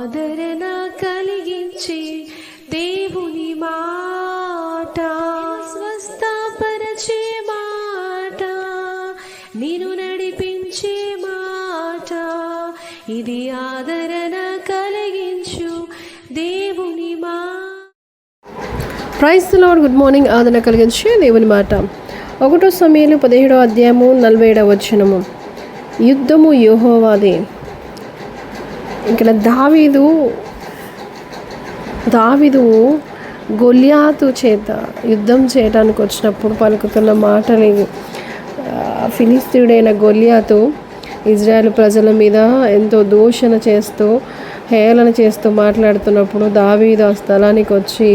ఆదరణ కలిగించే దేవుని మాట. స్వస్థపరచే మాట. నేను నడిపించే మాట. ఇది ఆదరణ కలిగించు దేవుని మా. ప్రైస్ లాడ్ గుడ్ మార్నింగ్ ఆదరణ కలిగించే దేవుని మాట. ఒకటో సమయంలో పదిహేడో అధ్యాయము నలభై ఏడవ వచనము. యుద్ధము యోహోవాదే. ఇక్కడ దావీదు దావీదు గొలియాతు చేత యుద్ధం చేయడానికి వచ్చినప్పుడు పలుకుతున్న మాటలు ఇవి. ఫిలిస్తీయుడైన గొలియాతు ఇజ్రాయెల్ ప్రజల మీద ఎంతో దూషణ చేస్తూ హేళన చేస్తూ మాట్లాడుతున్నప్పుడు దావీదు ఆ స్థలానికి వచ్చి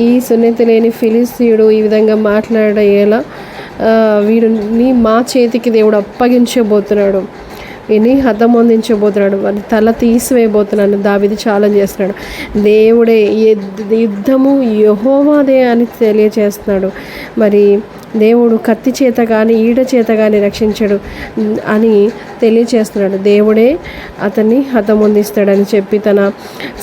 ఈ సున్నిత లేని ఫిలిస్తీయుడు ఈ విధంగా మాట్లాడేలా ఎలా నీ మా చేతికి దేవుడు అప్పగించబోతున్నాడు విని హతమొందించబోతున్నాడు. వాడి తల తీసివేయబోతున్నాడు. దావిది ఛాలెంజ్ చేస్తున్నాడు. దేవుడే యుద్ధము యహోవాదే అని తెలియచేస్తున్నాడు. మరి దేవుడు కత్తి చేత కానీ ఈడ చేత కానీ రక్షించడు అని తెలియచేస్తున్నాడు. దేవుడే అతన్ని హతమొందిస్తాడని చెప్పి తన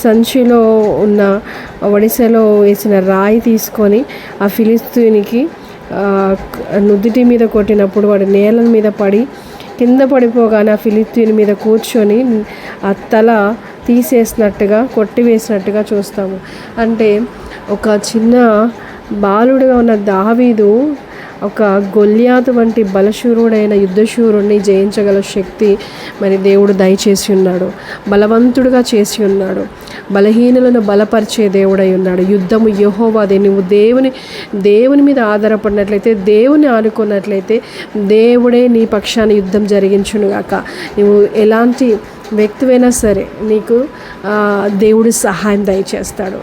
సంచిలో ఉన్న ఒడిశలో వేసిన రాయి తీసుకొని ఆ ఫిలిస్తీనికి నుదుటి మీద కొట్టినప్పుడు వాడు నేల మీద పడి కింద పడిపోగానే ఆ ఫిలిస్తీన్ మీద కూర్చొని ఆ తల తీసేసినట్టుగా కొట్టివేసినట్టుగా చూస్తాము. అంటే ఒక చిన్న బాలుడిగా ఉన్న దావీదు ఒక గొల్యాతు వంటి బలశూరుడైన యుద్ధశూరుణ్ణి జయించగల శక్తి మరి దేవుడు దయచేసి ఉన్నాడు. బలవంతుడుగా చేసి ఉన్నాడు. బలహీనులను బలపరిచే దేవుడై ఉన్నాడు. యుద్ధము యహోవాది. నువ్వు దేవుని దేవుని మీద ఆధారపడినట్లయితే దేవుని ఆనుకున్నట్లయితే దేవుడే నీ పక్షాన్ని యుద్ధం జరిగించునుగాక. నువ్వు ఎలాంటి వ్యక్తివైనా సరే నీకు దేవుడు సహాయం దయచేస్తాడు.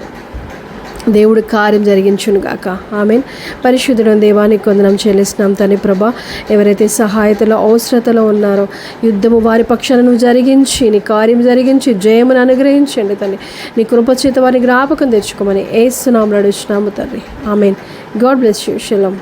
దేవుడు కార్యం జరిగించును గాక. ఆమెన్. పరిశుద్ధుడు దేవానికి కొందనం చెల్లిస్తున్నాం తని ప్రభ. ఎవరైతే సహాయతలో అవసరతలో ఉన్నారో యుద్ధము వారి పక్షాలను జరిగించి నీ కార్యం జరిగించి జయమును అనుగ్రహించండి తల్లి. నీ కృపచేత వారిని జ్ఞాపకం తెచ్చుకోమని ఏస్తున్నాం నడుచున్నాము తండ్రి amen. God bless you. Shilam